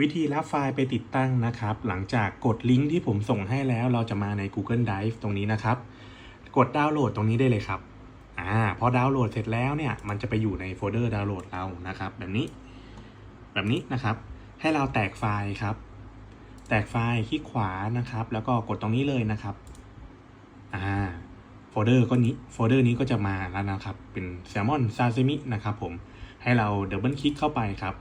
วิธีรับไฟล์ไปติดตั้งนะครับ หลังจากกดลิงก์ที่ผมส่งให้แล้ว เราจะมาใน Google Drive ตรงนี้นะครับ กดดาวน์โหลดตรงนี้ได้เลยครับอ่าพอดาวน์โหลดเสร็จแล้วเนี่ย มันจะไปอยู่ในโฟลเดอร์ดาวน์โหลดเรานะครับ แบบนี้ แบบนี้นะครับ ให้เราแตกไฟล์ครับ แตกไฟล์คลิกขวานะครับ แล้วก็กดตรงนี้เลยนะครับอ่าโฟลเดอร์ก็นี้โฟลเดอร์นี้ก็จะมาแล้วนะครับ เป็นแซลมอนซาซิมินะครับผมให้เราดับเบิลคลิกเข้าไปครับ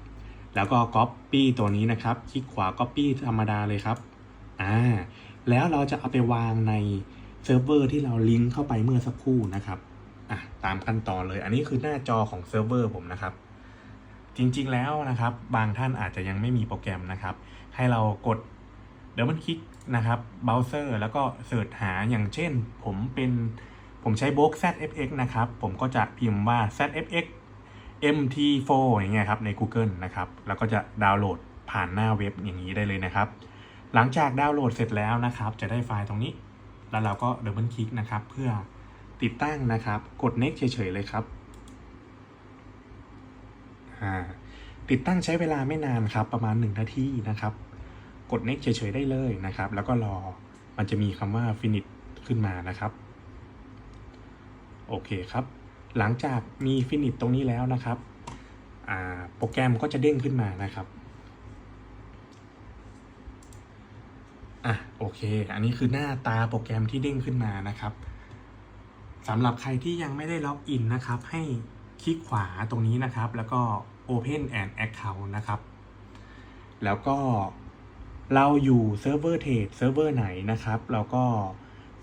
แล้วก็ Copy ตัวนี้นะครับ คลิกขวา Copy ธรรมดาเลยครับอ่าแล้วเราจะเอาไปวางในเซิร์ฟเวอร์ที่เราลิงก์เข้าไปเมื่อสักครู่นะครับอะตามขั้นตอนเลย อันนี้คือหน้าจอของเซิร์ฟเวอร์ผมนะครับ จริงๆแล้วนะครับ บางท่านอาจจะยังไม่มีโปรแกรมนะครับ ให้เรากดดับเบิลคลิกนะครับเบราว์เซอร์แล้วก็เสิร์ชหาอย่างเช่น ผมเป็นผมใช้โบก ZFX นะครับ ผมก็จะพิมพ์ว่า ZFX MT4 อย่างเงี้ยครับใน Google นะครับแล้วก็จะดาวน์โหลดผ่านหน้าเว็บอย่างนี้ได้เลยนะครับ หลังจากดาวน์โหลดเสร็จแล้วนะครับ จะได้ไฟล์ตรงนี้ แล้วเราก็ดับเบิลคลิกนะครับ เพื่อติดตั้งนะครับ กด next เฉยๆเลยครับติดตั้งใช้เวลาไม่นานครับ ประมาณ 1 นาทีนะครับ กด next เฉยๆได้เลยนะครับ แล้วก็รอมันจะมีคำว่า finish ขึ้นมานะครับ โอเคครับ หลังจากมีฟินิชตรงนี้แล้วนะครับโปรแกรมก็จะเด้งขึ้นมานะครับอะโอเค อันนี้คือหน้าตาโปรแกรมที่เด้งขึ้นมานะครับสำหรับใครที่ยังไม่ได้ล็อกอินนะครับ ให้คลิกขวาตรงนี้นะครับ แล้วก็ Open and Account นะครับ แล้วก็เราอยู่เซิร์ฟเวอร์เทรดเซิร์ฟเวอร์ไหนนะครับ เราก็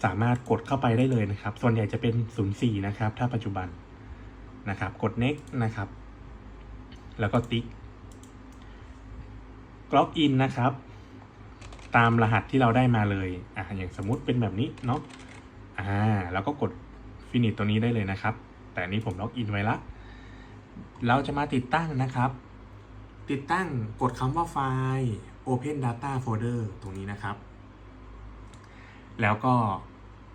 สามารถกดเข้าไปได้เลยนะครับ ส่วนใหญ่จะเป็น 04 นะครับ ถ้าปัจจุบันนะครับ กด next นะครับ แล้วก็ติ๊กล็อกอินนะครับ ตามรหัสที่เราได้มาเลยอ่าอย่างสมมุติเป็นแบบนี้เนาะอ่าแล้วก็กด finish ตัวนี้ได้เลยนะครับ แต่นนี้ผมล็อกอินไว้ละ เราจะมาติดตั้งนะครับ ติดตั้งกดคำว่าไฟล์ open data folder ตรงนี้นะครับ แล้วก็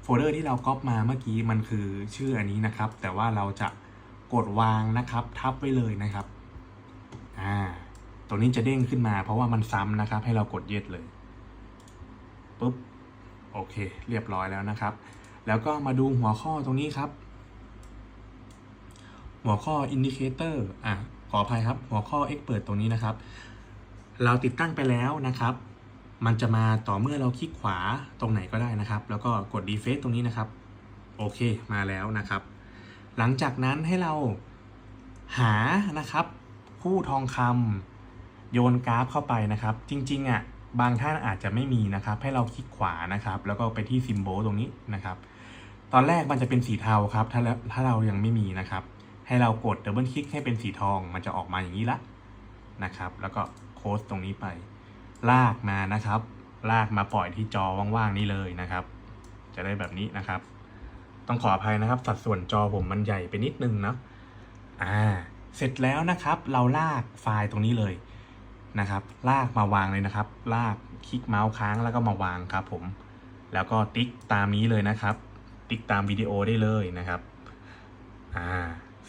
โฟลเดอร์ที่เราก๊อปมาเมื่อกี้มันคือชื่ออันนี้นะครับ แต่ว่าเราจะกดวางนะครับ ทับไว้เลยนะครับ อ่าตรงนี้จะเด้งขึ้นมา เพราะว่ามันซ้ำนะครับ ให้เรากดเย็ดเลยปุ๊บโอเค เรียบร้อยแล้วนะครับ แล้วก็มาดูหัวข้อตรงนี้ครับ หัวข้อ indicator อะขออภัยครับ หัวข้อ expert ตรงนี้นะครับ เราติดตั้งไปแล้วนะครับ มันจะมาต่อเมื่อเราคลิกขวาตรงไหนก็ได้นะครับ แล้วก็กด Deface ตรงนี้นะครับ โอเคมาแล้วนะครับ หลังจากนั้นให้เราหานะครับ คู่ทองคำโยนกราฟเข้าไปนะครับ จริงๆอะบางท่านอาจจะไม่มีนะครับ ให้เราคลิกขวานะครับ แล้วก็ไปที่ซิมโบลตรงนี้นะครับ ตอนแรกมันจะเป็นสีเทาครับ ถ้าถ้าเรายังไม่มีนะครับ ให้เรากดดับเบิลคลิกให้เป็นสีทอง มันจะออกมาอย่างนี้ละนะครับ แล้วก็โค้ดตรงนี้ไป ลากมานะครับ ลากมาปล่อยที่จอว่างๆนี้เลยนะครับ จะได้แบบนี้นะครับ ต้องขออภัยนะครับ สัดส่วนจอผมมันใหญ่ไปนิดนึงเนาะอ่า เสร็จแล้วนะครับ เราลากไฟล์ตรงนี้เลยนะครับ ลากมาวางเลยนะครับ ลากคลิกเมาส์ค้างแล้วก็มาวางครับ ผม แล้วก็ติ๊กตามนี้เลยนะครับ ติ๊กตามวิดีโอได้เลยนะครับอ่า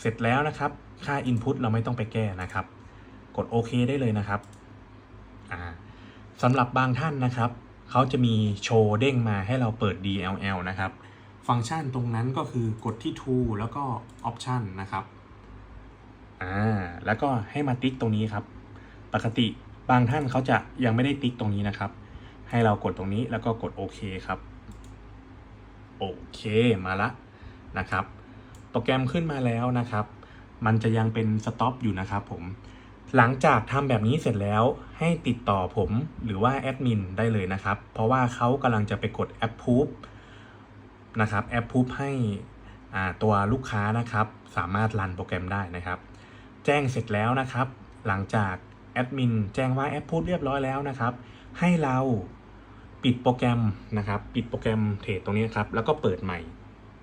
เสร็จแล้วนะครับ ค่า Input เราไม่ต้องไปแก้นะครับ กดโอเคได้เลยนะครับ สำหรับบางท่านนะครับ เขาจะมีโชว์เด้งมาให้เราเปิด DLL นะครับ ฟังก์ชันตรงนั้นก็คือกดที่ Tool แล้วก็ Option นะครับอ่าแล้วก็ให้มาติ๊กตรงนี้ครับ ปกติบางท่านเขาจะยังไม่ได้ติ๊กตรงนี้นะครับ ให้เรากดตรงนี้แล้วก็กดโอเคครับโอเคมาละนะครับ โปรแกรมขึ้นมาแล้วนะครับ มันจะยังเป็นสต็อปอยู่นะครับผม หลังจากทำแบบนี้เสร็จแล้วให้ติดต่อผมหรือว่าแอดมินได้เลยนะครับ เพราะว่าเขากำลังจะไปกด approve นะครับ approve ให้ตัวลูกค้านะครับ สามารถรันโปรแกรมได้นะครับ แจ้งเสร็จแล้วนะครับ หลังจากแอดมินแจ้งว่า approve เรียบร้อยแล้วนะครับ ให้เราปิดโปรแกรมนะครับ ปิดโปรแกรมเทรดตรงนี้ครับ แล้วก็เปิดใหม่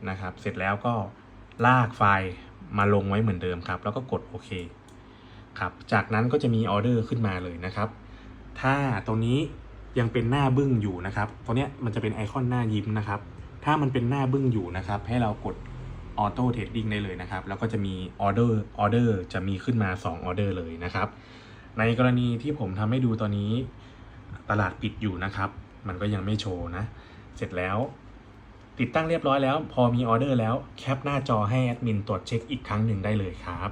นะครับ เสร็จแล้วก็ลากไฟล์มาลงไว้เหมือนเดิมครับ แล้วก็กดโอเค ครับจากนั้นก็จะมีออเดอร์ขึ้นมาเลยนะครับ ถ้าตรงนี้ยังเป็นหน้าบึ้งอยู่นะครับตัวนี้มันจะเป็นไอคอนหน้ายิ้มนะครับ ถ้ามันเป็นหน้าบึ้งอยู่นะครับ ให้เรากดออโต้เทรดดิ้งได้เลยนะครับ แล้วก็จะมีออเดอร์ออเดอร์จะมีขึ้นมา2ออเดอร์เลยนะครับ ในกรณีที่ผมทำให้ดูตอนนี้ตลาดปิดอยู่นะครับ มันก็ยังไม่โชว์นะ เสร็จแล้ว ติดตั้งเรียบร้อยแล้ว พอมีออเดอร์แล้วแคปหน้าจอให้แอดมินตรวจเช็คอีกครั้งหนึ่งได้เลยครับ